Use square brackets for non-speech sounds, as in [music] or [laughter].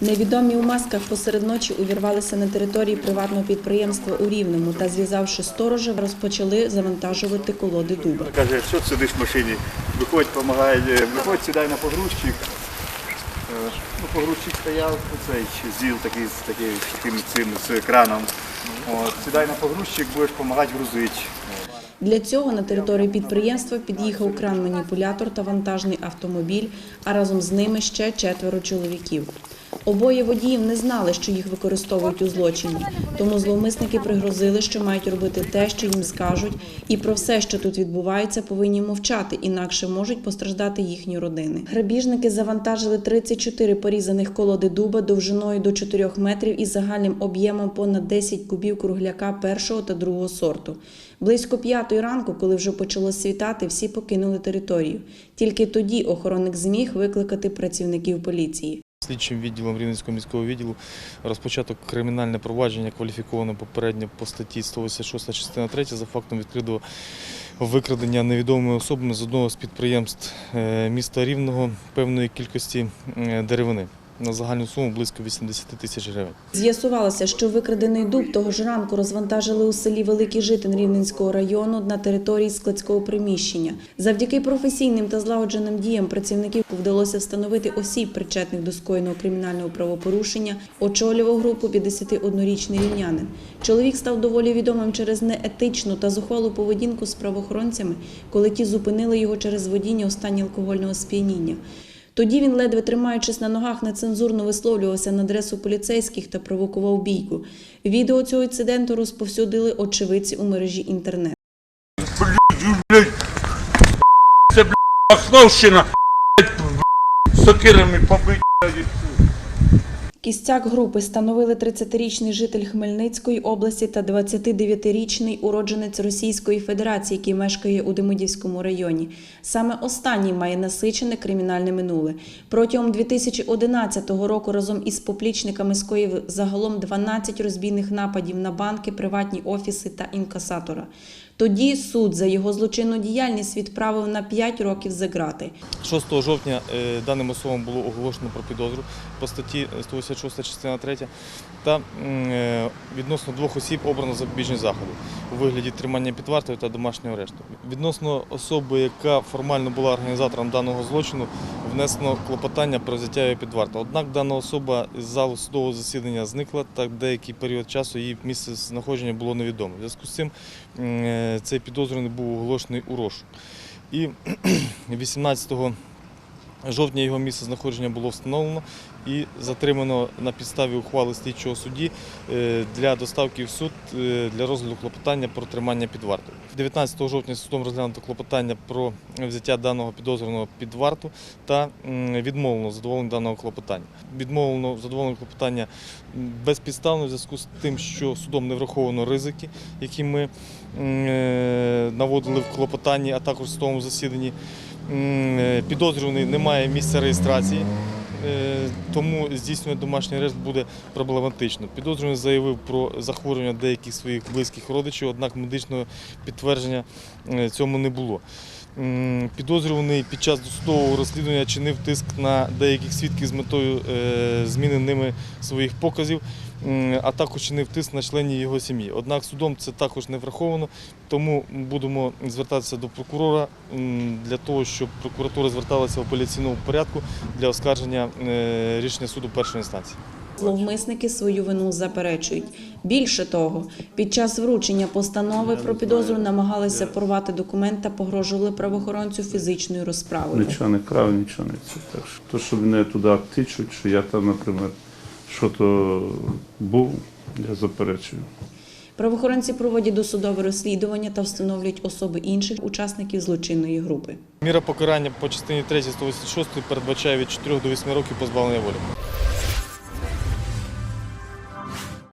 Невідомі у масках посеред ночі увірвалися на території приватного підприємства у Рівному та, зв'язавши сторожа, розпочали завантажувати колоди дуба. Каже, що ти сидиш в машині, виходь, допомагай, е, виходь, сідай на погрузчик. Е, Ну, погрузчик стояв, цей зіл такий з таким таким цим з краном. От, сідай на погрузчик, будеш допомагати грузити. Для цього на території підприємства під'їхав кран-маніпулятор та вантажний автомобіль, а разом з ними ще четверо чоловіків. Обоє водіїв не знали, що їх використовують у злочині, тому зловмисники пригрозили, що мають робити те, що їм скажуть, і про все, що тут відбувається, повинні мовчати, інакше можуть постраждати їхні родини. Грабіжники завантажили 34 порізаних колоди дуба довжиною до 4 метрів і загальним об'ємом понад 10 кубів кругляка першого та другого сорту. Близько п'ятої ранку, коли вже почало світати, всі покинули територію. Тільки тоді охоронник зміг викликати працівників поліції. Слідчим відділом Рівненського міського відділу розпочато кримінальне провадження, кваліфіковане попередньо по статті 186 частина 3 за фактом відкритого викрадення невідомими особами з одного з підприємств е, міста Рівного певної кількості е, деревини на загальну суму близько 80 тисяч гривень. З'ясувалося, що викрадений дуб того ж ранку розвантажили у селі Великий Житин Рівненського району на території складського приміщення. Завдяки професійним та злагодженим діям працівників вдалося встановити осіб, причетних до скоєного кримінального правопорушення. Очолював групу 51-річний рівнянин. Чоловік став доволі відомим через неетичну та зухвалу поведінку з правоохоронцями, коли ті зупинили його через водіння у стані алкогольного сп'яніння. Тоді він, ледве тримаючись на ногах, нецензурно висловлювався на адресу поліцейських та провокував бійку. Відео цього інциденту розповсюдили очевидці у мережі інтернет. це, блядь, Махновщина, блядь, сокирами блядь. Кістяк групи становили 30-річний житель Хмельницької області та 29-річний уродженець Російської Федерації, який мешкає у Демидівському районі. Саме останній має насичене кримінальне минуле. Протягом 2011 року разом із поплічниками скоїв загалом 12 розбійних нападів на банки, приватні офіси та інкасатора. Тоді суд за його злочинну діяльність відправив на 5 років за грати. 6 жовтня е, даним особам було оголошено про підозру по статті 186 частина 3 та е, відносно двох осіб обрано запобіжні заходи у вигляді тримання під вартою та домашнього арешту. Відносно особи, яка формально була організатором даного злочину, внесено клопотання про взяття її під варту. Однак дана особа з залу судового засідання зникла та деякий період часу її місце знаходження було невідоме. В зв'язку з цим е, цей підозрюваний був оголошений у розшук. І [clears throat] 18 жовтня його місце знаходження було встановлено і затримано на підставі ухвали слідчого судді е, для доставки в суд е, для розгляду клопотання про тримання під вартою. 19 жовтня судом розглянуто клопотання про взяття даного підозрюваного під варту та відмовлено задоволення даного клопотання. Відмовлено задоволення клопотання безпідставно в зв'язку з тим, що судом не враховано ризики, які ми е, наводили в клопотанні, а також в судовому засіданні. Е, Підозрюваний не має місця реєстрації, е, тому здійснювати домашній арешт буде проблематично. Підозрюваний заявив про захворювання деяких своїх близьких родичів, однак медичного підтвердження е, цьому не було. Підозрюваний під час досудового розслідування чинив тиск на деяких свідків з метою е, зміни ними своїх показів, а також чинив тиск на членів його сім'ї. Однак судом це також не враховано, тому будемо звертатися до прокурора для того, щоб прокуратура зверталася в апеляційному порядку для оскарження е, рішення суду першої інстанції. Зловмисники свою вину заперечують. Більше того, під час вручення постанови про підозру намагалися порвати документ та погрожували правоохоронцю фізичною розправою. Нічого не крав, нічого не це. Так що то, що мене туди тичуть, що я там, наприклад, що то був, я заперечую. Правоохоронці проводять досудове розслідування та встановлюють особи інших учасників злочинної групи. Міра покарання по частині 3 186 передбачає від 4 до 8 років позбавлення волі.